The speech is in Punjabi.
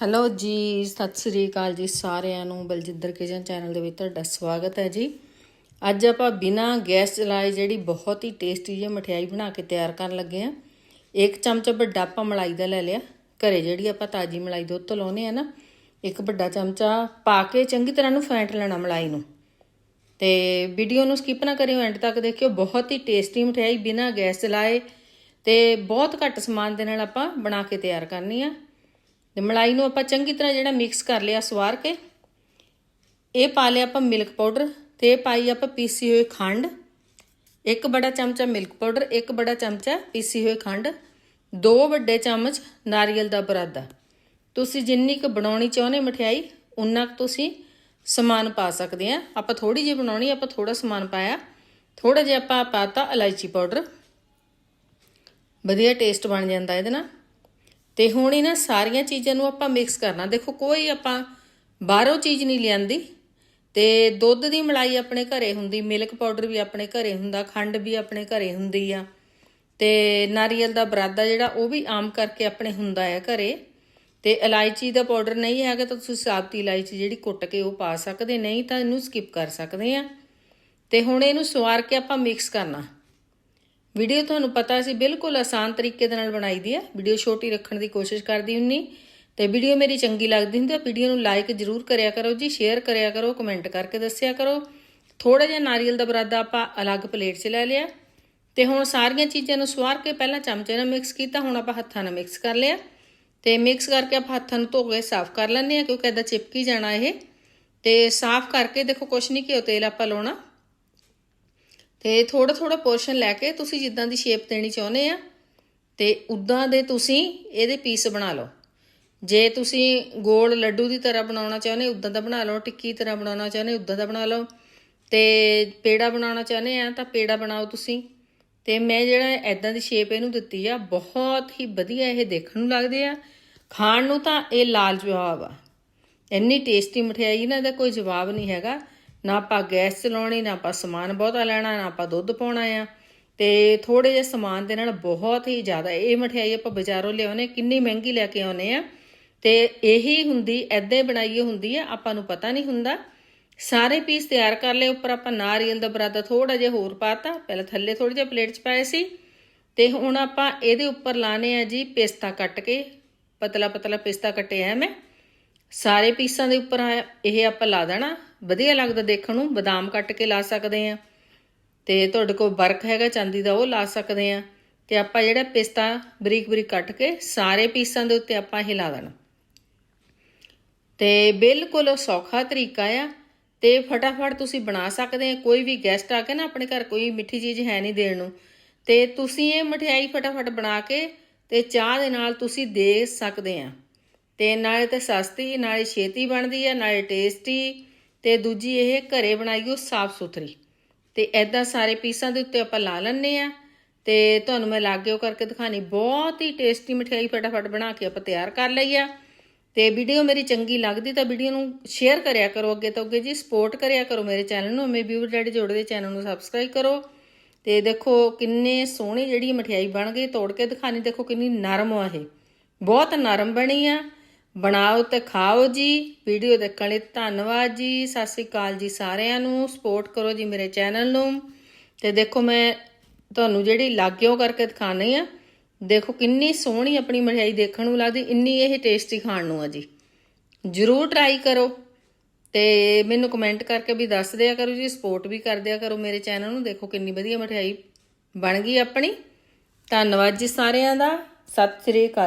ਹੈਲੋ ਜੀ, ਸਤਿ ਸ੍ਰੀ ਅਕਾਲ ਜੀ ਸਾਰਿਆਂ ਨੂੰ, ਬਲਜਿੰਦਰ ਕਿਚਨ ਚੈਨਲ ਦੇ ਵਿੱਚ ਤੁਹਾਡਾ ਸਵਾਗਤ ਹੈ ਜੀ। ਅੱਜ ਆਪਾਂ ਬਿਨਾ ਗੈਸ ਚਲਾਏ ਜਿਹੜੀ ਬਹੁਤ ਹੀ ਟੇਸਟੀ ਜਿਹੀ ਮਠਿਆਈ ਬਣਾ ਕੇ ਤਿਆਰ ਕਰਨ ਲੱਗੇ ਆ ਇੱਕ ਚਮਚ ਵੱਡਾ ਆਪਾਂ ਮਲਾਈ ਦਾ ਲੈ ਲਿਆ। ਘਰੇ ਜਿਹੜੀ ਆਪਾਂ ਤਾਜੀ ਮਲਾਈ ਦੁੱਧ ਤੋਂ ਲਾਉਨੇ ਆ ਨਾ, ਇੱਕ ਵੱਡਾ ਚਮਚਾ ਪਾ ਕੇ ਚੰਗੀ ਤਰ੍ਹਾਂ ਨੂੰ ਫੈਂਟ ਲੈਣਾ ਮਲਾਈ ਨੂੰ। ਤੇ ਵੀਡੀਓ ਨੂੰ ਸਕਿਪ ਨਾ ਕਰਿਓ ਐਂਡ ਤੱਕ ਦੇਖਿਓ। ਬਹੁਤ ਹੀ ਟੇਸਟੀ ਮਠਿਆਈ ਬਿਨਾ ਗੈਸ ਚਲਾਏ ਤੇ ਬਹੁਤ ਘੱਟ ਸਮਾਨ ਦੇ ਨਾਲ ਆਪਾਂ ਬਣਾ ਕੇ ਤਿਆਰ ਕਰਨੀ ਆ। ਤੇ ਮਲਾਈ ਨੂੰ ਆਪਾਂ ਚੰਗੀ ਤਰ੍ਹਾਂ ਜਿਹੜਾ ਮਿਕਸ ਕਰ ਲਿਆ, ਸਵਾਰ ਕੇ, ਇਹ ਪਾ ਲਿਆ ਆਪਾਂ ਮਿਲਕ ਪਾਊਡਰ ਤੇ ਇਹ ਪਾਈ ਆਪਾਂ ਪੀਸੀ ਹੋਈ ਖੰਡ, ਇੱਕ ਬੜਾ ਚਮਚਾ ਮਿਲਕ ਪਾਊਡਰ ਇੱਕ ਬੜਾ ਚਮਚਾ ਪੀਸੀ ਹੋਈ ਖੰਡ, ਦੋ ਵੱਡੇ ਚਮਚ ਨਾਰੀਅਲ ਦਾ ਬਰਾਦਾ। ਤੁਸੀਂ ਜਿੰਨੀ ਕੁ ਬਣਾਉਣੀ ਚਾਹੁੰਦੇ ਮਠਿਆਈ ਉਨਾ ਕੁ ਤੁਸੀਂ ਸਮਾਨ ਪਾ ਸਕਦੇ ਆ। ਆਪਾਂ ਥੋੜੀ ਜਿਹੀ ਬਣਾਉਣੀ, ਆਪਾਂ ਥੋੜਾ ਸਮਾਨ ਪਾਇਆ। ਥੋੜਾ ਜਿਹਾ ਆਪਾਂ ਪਾਤਾ ਇਲਾਇਚੀ ਪਾਊਡਰ ਵਧੀਆ ਟੇਸਟ ਬਣ ਜਾਂਦਾ ਇਹਦੇ ਨਾਲ। ਤੇ ਹੁਣ ਇਹਨਾਂ ਸਾਰੀਆਂ ਚੀਜ਼ਾਂ ਨੂੰ ਆਪਾਂ ਮਿਕਸ ਕਰਨਾ। ਦੇਖੋ, ਕੋਈ ਆਪਾਂ ਬਾਹਰੋਂ ਚੀਜ਼ ਨਹੀਂ ਲਿਆਂਦੀ ਤੇ ਦੁੱਧ ਦੀ ਮਲਾਈ ਆਪਣੇ ਘਰੇ ਹੁੰਦੀ ਮਿਲਕ ਪਾਊਡਰ ਵੀ ਆਪਣੇ ਘਰੇ ਹੁੰਦਾ, ਖੰਡ ਵੀ ਆਪਣੇ ਘਰੇ ਹੁੰਦੀ ਆ ਤੇ ਨਾਰੀਅਲ ਦਾ ਬਰਾਦਾ ਜਿਹੜਾ ਉਹ ਵੀ ਆਮ ਕਰਕੇ ਆਪਣੇ ਹੁੰਦਾ ਹੈ ਘਰੇ। ਤੇ ਇਲਾਇਚੀ ਦਾ ਪਾਊਡਰ ਨਹੀਂ ਹੈਗਾ ਤਾਂ ਤੁਸੀਂ ਸਾਬਤੀ ਇਲਾਇਚੀ ਜਿਹੜੀ ਕੁੱਟ ਕੇ ਉਹ ਪਾ ਸਕਦੇ, ਨਹੀਂ ਤਾਂ ਇਹਨੂੰ ਸਕਿਪ ਕਰ ਸਕਦੇ ਆ। ਤੇ ਹੁਣ ਇਹਨੂੰ ਸਵਾਰ ਕੇ ਆਪਾਂ ਮਿਕਸ ਕਰਨਾ। ਵੀਡੀਓ ਤੁਹਾਨੂੰ ਪਤਾ ਸੀ, ਬਿਲਕੁਲ ਆਸਾਨ ਤਰੀਕੇ ਦੇ ਨਾਲ ਬਣਾਈ ਦੀ ਹੈ ਵੀਡੀਓ ਛੋਟੀ ਰੱਖਣ ਦੀ ਕੋਸ਼ਿਸ਼ ਕਰਦੀ ਹੁੰਨੀ। ਤੇ ਵੀਡੀਓ ਮੇਰੀ ਚੰਗੀ ਲੱਗਦੀ ਹੁੰਦੀ ਤਾਂ ਵੀਡੀਓ ਨੂੰ ਲਾਈਕ ਜ਼ਰੂਰ ਕਰਿਆ ਕਰੋ ਜੀ ਸ਼ੇਅਰ ਕਰਿਆ ਕਰੋ ਕਮੈਂਟ ਕਰਕੇ ਦੱਸਿਆ ਕਰੋ। ਥੋੜਾ ਜਿਹਾ ਨਾਰੀਅਲ ਦਾ ਬਰਾਦਾ ਆਪਾਂ ਅਲੱਗ ਪਲੇਟ 'ਚ ਲੈ ਲਿਆ। ਤੇ ਹੁਣ ਸਾਰੀਆਂ ਚੀਜ਼ਾਂ ਨੂੰ ਸਵਾਰ ਕੇ ਪਹਿਲਾਂ ਚਮਚੇ ਨਾਲ ਮਿਕਸ ਕੀਤਾ, ਹੁਣ ਆਪਾਂ ਹੱਥਾਂ ਨਾਲ ਮਿਕਸ ਕਰ ਲਿਆ। ਤੇ ਮਿਕਸ ਕਰਕੇ ਆਪਾਂ ਹੱਥਾਂ ਨੂੰ ਧੋ ਕੇ ਸਾਫ਼ ਕਰ ਲੈਂਦੇ ਆ ਕਿਉਂਕਿ ਇਦਾਂ ਚਿਪਕੀ ਜਾਣਾ ਇਹ। ਤੇ ਸਾਫ਼ ਕਰਕੇ ਦੇਖੋ, ਕੁਛ ਨਹੀਂ ਘਿਓ ਤੇਲ ਆਪਾਂ ਲਾਉਣਾ। ਤੇ ਥੋੜਾ ਥੋੜਾ ਪੋਰਸ਼ਨ ਲੈ ਕੇ ਤੁਸੀਂ ਜਿੱਦਾਂ ਦੀ ਸ਼ੇਪ ਦੇਣੀ ਚਾਹੁੰਦੇ ਆ, ਤੇ ਉਦਾਂ ਦੇ ਤੁਸੀਂ ਇਹਦੇ ਪੀਸ ਬਣਾ ਲਓ। ਜੇ ਤੁਸੀਂ ਗੋਲ ਲੱਡੂ ਦੀ ਤਰ੍ਹਾਂ ਬਣਾਉਣਾ ਚਾਹੁੰਦੇ ਉਦਾਂ ਦਾ ਬਣਾ ਲਓ, ਟਿੱਕੀ ਤਰ੍ਹਾਂ ਬਣਾਉਣਾ ਚਾਹੁੰਦੇ ਉਦਾਂ ਦਾ ਬਣਾ ਲਓ। ਤੇ ਪੇੜਾ ਬਣਾਉਣਾ ਚਾਹੁੰਦੇ ਆ ਤਾਂ ਪੇੜਾ ਬਣਾਓ ਤੁਸੀਂ। ਤੇ ਮੈਂ ਜਿਹੜਾ ਐਦਾਂ ਦੀ ਸ਼ੇਪ ਇਹਨੂੰ ਦਿੱਤੀ ਆ, ਬਹੁਤ ਹੀ ਵਧੀਆ ਇਹ ਦੇਖਣ ਨੂੰ ਲੱਗਦੇ ਆ। ਖਾਣ ਨੂੰ ਤਾਂ ਇਹ ਲਾਲ ਜਵਾਬ ਆ। ਇੰਨੀ ਟੇਸਟੀ ਮਠਿਆਈ ਨਾ ਇਹਦਾ ਕੋਈ ਜਵਾਬ ਨਹੀਂ ਹੈਗਾ। ਨਾ ਆਪਾਂ ਗੈਸ ਚਲਾਉਣੀ, ਨਾ ਆਪਾਂ ਸਮਾਨ ਬਹੁਤਾ ਲੈਣਾ, ਨਾ ਆਪਾਂ ਦੁੱਧ ਪਾਉਣਾ ਆ। ਤੇ ਥੋੜੇ ਜਿਹੇ ਸਮਾਨ ਦੇ ਨਾਲ ਬਹੁਤ ਹੀ ਜ਼ਿਆਦਾ, ਇਹ ਮਠਿਆਈ ਆਪਾਂ ਬਾਜ਼ਾਰੋਂ ਲਿਆਉਨੇ ਕਿੰਨੀ ਮਹਿੰਗੀ ਲੈ ਕੇ ਆਉਨੇ ਆ। ਤੇ ਇਹੀ ਹੁੰਦੀ ਐਦਾਂ ਬਣਾਈ ਹੁੰਦੀ ਆ, ਆਪਾਂ ਨੂੰ ਪਤਾ ਨਹੀਂ ਹੁੰਦਾ। ਸਾਰੇ ਪੀਸ ਤਿਆਰ ਕਰ ਲਏ, ਉੱਪਰ ਆਪਾਂ ਨਾਰੀਅਲ ਦਾ ਬਰਾਦਾ ਥੋੜਾ ਜਿਹਾ ਹੋਰ ਪਾਤਾ, ਪਹਿਲਾਂ ਥੱਲੇ ਥੋੜੀ ਜਿਹਾ ਪਲੇਟ 'ਚ ਪਾਏ ਸੀ। ਤੇ ਹੁਣ ਆਪਾਂ ਇਹਦੇ ਉੱਪਰ ਲਾਣੇ ਆ ਜੀ ਪਿਸਤਾ ਕੱਟ ਕੇ ਪਤਲਾ ਪਤਲਾ ਪਿਸਤਾ ਕੱਟਿਆ ਮੈਂ। ਸਾਰੇ ਪੀਸਾਂ ਦੇ ਉੱਪਰ ਇਹ ਆਪਾਂ ਲਾ ਦੇਣਾ। ਵਧੀਆ ਲੱਗਦਾ ਦੇਖਣ ਨੂੰ, ਬਦਾਮ ਕੱਟ ਕੇ ਲਾ ਸਕਦੇ ਆ ਤੇ ਤੁਹਾਡੇ ਕੋਲ ਬਰਕ ਹੈਗਾ, ਚਾਂਦੀ ਦਾ, ਉਹ ਲਾ ਸਕਦੇ ਆ ਤੇ ਆਪਾਂ ਜਿਹੜਾ ਪਿਸਤਾ ਬਰੀਕ ਬਰੀਕ ਕੱਟ ਕੇ ਸਾਰੇ ਪੀਸਾਂ ਦੇ ਉੱਤੇ ਆਪਾਂ ਇਹ ਲਾ ਦੇਣਾ। ਤੇ ਬਿਲਕੁਲ ਸੌਖਾ ਤਰੀਕਾ ਆ ਤੇ ਫਟਾਫਟ ਤੁਸੀਂ ਬਣਾ ਸਕਦੇ ਆ ਕੋਈ ਵੀ ਗੈਸਟ ਆ ਕੇ ਨਾ ਆਪਣੇ ਘਰ ਕੋਈ ਮਿੱਠੀ ਚੀਜ਼ ਹੈ ਨਹੀਂ ਦੇਣ ਨੂੰ। ਤੇ ਤੁਸੀਂ ਇਹ ਮਠਿਆਈ ਫਟਾਫਟ ਬਣਾ ਕੇ ਤੇ ਚਾਹ ਦੇ ਨਾਲ ਤੁਸੀਂ ਦੇ ਸਕਦੇ ਆ ਤੇ ਨਾਲੇ ਤੇ ਸਸਤੀ, ਨਾਲੇ ਛੇਤੀ ਬਣਦੀ ਆ, ਨਾਲੇ ਟੇਸਟੀ ਤੇ ਦੂਜੀ ਇਹ ਘਰੇ ਬਣਾਈ ਉਹ ਸਾਫ਼ ਸੁਥਰੀ। ਤੇ ਐਦਾਂ ਸਾਰੇ ਪੀਸਾਂ ਦੇ ਉੱਤੇ ਆਪਾਂ ਲਾ ਲੈਣੇ ਆ ਤੇ ਤੁਹਾਨੂੰ ਮੈਂ ਲਾਗਿਓ ਕਰਕੇ ਦਿਖਾਣੀ ਬਹੁਤ ਹੀ ਟੇਸਟੀ ਮਠਿਆਈ ਫਟਾਫਟ ਬਣਾ ਕੇ ਆਪਾਂ ਤਿਆਰ ਕਰ ਲਈ ਆ। ਤੇ ਵੀਡੀਓ ਮੇਰੀ ਚੰਗੀ ਲੱਗਦੀ ਤਾਂ ਵੀਡੀਓ ਨੂੰ ਸ਼ੇਅਰ ਕਰਿਆ ਕਰੋ ਅੱਗੇ ਤੋਂ ਅੱਗੇ ਜੀ। ਸਪੋਰਟ ਕਰਿਆ ਕਰੋ ਮੇਰੇ ਚੈਨਲ ਨੂੰ। ਮੇ ਵਿਊਰ ਡੈਡੀ ਜੋੜਦੇ ਚੈਨਲ ਨੂੰ ਸਬਸਕ੍ਰਾਈਬ ਕਰੋ। ਤੇ ਦੇਖੋ ਕਿੰਨੇ ਸੋਹਣੀ ਜਿਹੜੀ ਮਠਿਆਈ ਬਣ ਗਈ। ਤੋੜ ਕੇ ਦਿਖਾਣੀ ਦੇਖੋ ਕਿੰਨੀ ਨਰਮ ਆ ਇਹ। ਬਹੁਤ ਨਰਮ ਬਣੀ ਆ। ਬਣਾਓ ਤੇ ਖਾਓ ਜੀ। ਵੀਡੀਓ ਦੇਖਣ ਲਈ ਧੰਨਵਾਦ ਜੀ। ਸਤਿ ਸ੍ਰੀ ਅਕਾਲ ਜੀ ਸਾਰਿਆਂ ਨੂੰ। ਸਪੋਰਟ ਕਰੋ ਜੀ ਮੇਰੇ ਚੈਨਲ ਨੂੰ। ਤੇ ਦੇਖੋ ਮੈਂ ਤੁਹਾਨੂੰ ਜਿਹੜੀ ਲਾਗਿਓ ਕਰਕੇ ਦਿਖਾਣੀ ਆ, ਦੇਖੋ ਕਿੰਨੀ ਸੋਹਣੀ ਆਪਣੀ ਮਠਿਆਈ ਦੇਖਣ ਨੂੰ ਲੱਗਦੀ, ਇੰਨੀ ਇਹ ਟੇਸਟੀ ਖਾਣ ਨੂੰ ਆ ਜੀ। ਜਰੂਰ ਟਰਾਈ ਕਰੋ। ਤੇ ਮੈਨੂੰ ਕਮੈਂਟ ਕਰਕੇ ਵੀ ਦੱਸ ਦਿਆ ਕਰੋ ਜੀ ਸਪੋਰਟ ਵੀ ਕਰ ਦਿਆ ਕਰੋ ਮੇਰੇ ਚੈਨਲ ਨੂੰ। ਦੇਖੋ ਕਿੰਨੀ ਵਧੀਆ ਮਠਿਆਈ ਬਣ ਗਈ ਆਪਣੀ। ਧੰਨਵਾਦ ਜੀ ਸਾਰਿਆਂ ਦਾ। ਸਤਿ ਸ੍ਰੀ ਅਕਾਲ।